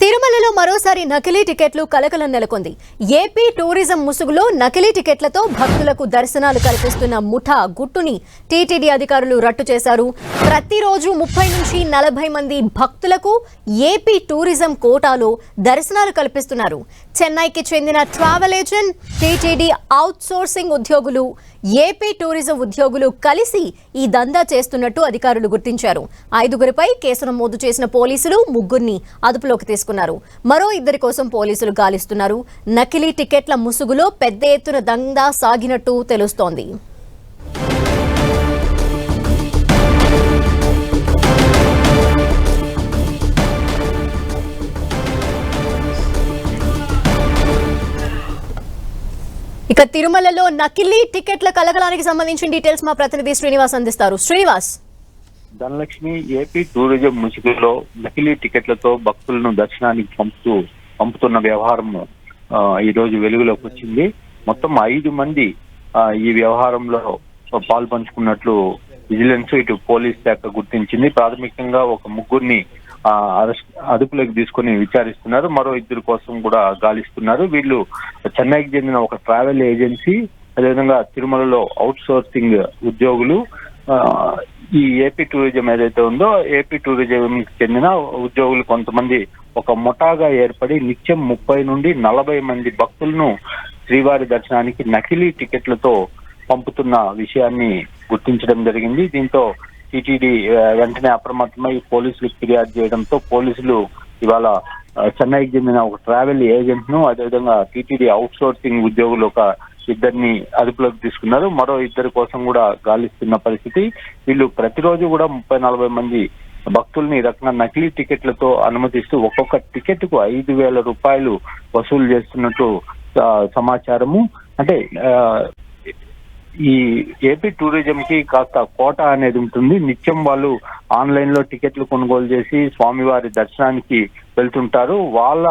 తిరుమలలో మరోసారి నకిలీ టికెట్లు కలకలం నెలకొంది. ఏపీ టూరిజం ముసుగులో నకిలీ టికెట్లతో భక్తులకు దర్శనాలు కల్పిస్తున్న ముఠా గుట్టుని టీటీడీ అధికారులు రట్టు చేశారు. ప్రతిరోజు ముప్పై నుంచి నలభై మంది భక్తులకు ఏపీ టూరిజం కోటాలో దర్శనాలు కల్పిస్తున్నారు. చెన్నైకి చెందిన ట్రావెల్ ఏజెంట్ టీటీడీ అవుట్సోర్సింగ్ ఉద్యోగులు ఏపీ టూరిజం ఉద్యోగులు కలిసి ఈ దందా చేస్తున్నట్టు అధికారులు గుర్తించారు. ఐదుగురిపై కేసు నమోదు చేసిన పోలీసులు ముగ్గురిని అదుపులోకి తీసుకున్నారు. మరో ఇద్దరి కోసం పోలీసులు గాలిస్తున్నారు. నకిలీ టికెట్ల ముసుగులో పెద్ద ఎత్తున దందా సాగినట్టు తెలుస్తోంది. ఇక తిరుమలలో నకిలీ టికెట్ల కలకలానికి సంబంధించిన డీటెయిల్స్ మా ప్రతినిధి శ్రీనివాస్ అందిస్తారు. శ్రీనివాస్. ధనలక్ష్మి ఏపీ టూరిజం ముసుగులో నకిలీ టికెట్లతో భక్తులను దర్శనానికి పంపుతూ పంపుతున్న వ్యవహారం ఈ రోజు వెలుగులోకి వచ్చింది. మొత్తం ఐదు మంది ఈ వ్యవహారంలో పాల్పంచుకున్నట్లు విజిలెన్స్ ఇటు పోలీస్ శాఖ గుర్తించింది. ప్రాథమికంగా ఒక ముగ్గురిని అదుపులోకి తీసుకుని విచారిస్తున్నారు. మరో ఇద్దరు కోసం కూడా గాలిస్తున్నారు. వీళ్ళు చెన్నైకి చెందిన ఒక ట్రావెల్ ఏజెన్సీ అదేవిధంగా తిరుమలలో అవుట్ సోర్సింగ్ ఉద్యోగులు ఈ ఏపీ టూరిజం ఏదైతే ఉందో ఏపీ టూరిజం చెందిన ఉద్యోగులు కొంతమంది ఒక ముఠాగా ఏర్పడి నిత్యం ముప్పై నుండి నలభై మంది భక్తులను శ్రీవారి దర్శనానికి నకిలీ టికెట్లతో పంపుతున్న విషయాన్ని గుర్తించడం జరిగింది. దీంతో టీటీడీ వెంటనే అప్రమత్తమై పోలీసులకు ఫిర్యాదు చేయడంతో పోలీసులు ఇవాళ చెన్నైకి చెందిన ఒక ట్రావెల్ ఏజెంట్ను అదేవిధంగా టీటీడీ అవుట్ సోర్సింగ్ ఉద్యోగులు ఒక ఇద్దరిని అదుపులోకి తీసుకున్నారు. మరో ఇద్దరి కోసం కూడా గాలిస్తున్న పరిస్థితి. వీళ్ళు ప్రతిరోజు కూడా ముప్పై నలభై మంది భక్తుల్ని ఈ రకంగా నకిలీ టికెట్లతో అనుమతిస్తూ ఒక్కొక్క టికెట్కు ఐదు వేల రూపాయలు వసూలు చేస్తున్నట్టు సమాచారము. అంటే ఈ ఏపీ టూరిజం కి కాస్త కోట అనేది ఉంటుంది. నిత్యం వాళ్ళు ఆన్లైన్లో టికెట్లు కొనుగోలు చేసి స్వామివారి దర్శనానికి వెళ్తుంటారు. వాళ్ళ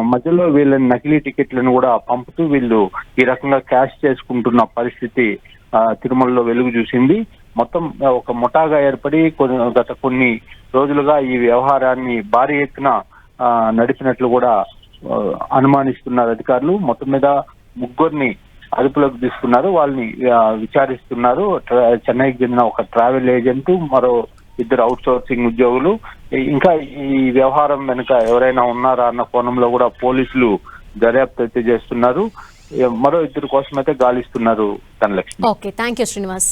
మధ్యలో వీళ్ళని నకిలీ టికెట్లను కూడా పంపుతూ వీళ్ళు ఈ రకంగా క్యాష్ చేసుకుంటున్న పరిస్థితి తిరుమలలో వెలుగు చూసింది. మొత్తం ఒక ముఠాగా ఏర్పడి కొన్ని గత కొన్ని రోజులుగా ఈ వ్యవహారాన్ని భారీ ఎత్తున నడిపినట్లు కూడా అనుమానిస్తున్నారు అధికారులు. మొత్తం మీద ముగ్గురిని అదుపులోకి తీసుకున్నారు. వాళ్ళని విచారిస్తున్నారు. చెన్నైకి చెందిన ఒక ట్రావెల్ ఏజెంట్ మరో ఇద్దరు అవుట్ సోర్సింగ్ ఉద్యోగులు ఇంకా ఈ వ్యవహారం వెనుక ఎవరైనా ఉన్నారా అన్న కోణంలో కూడా పోలీసులు దర్యాప్తు అయితే చేస్తున్నారు. మరో ఇద్దరు కోసం అయితే గాలిస్తున్నారు Dhanalakshmi okay thank you Srinivas.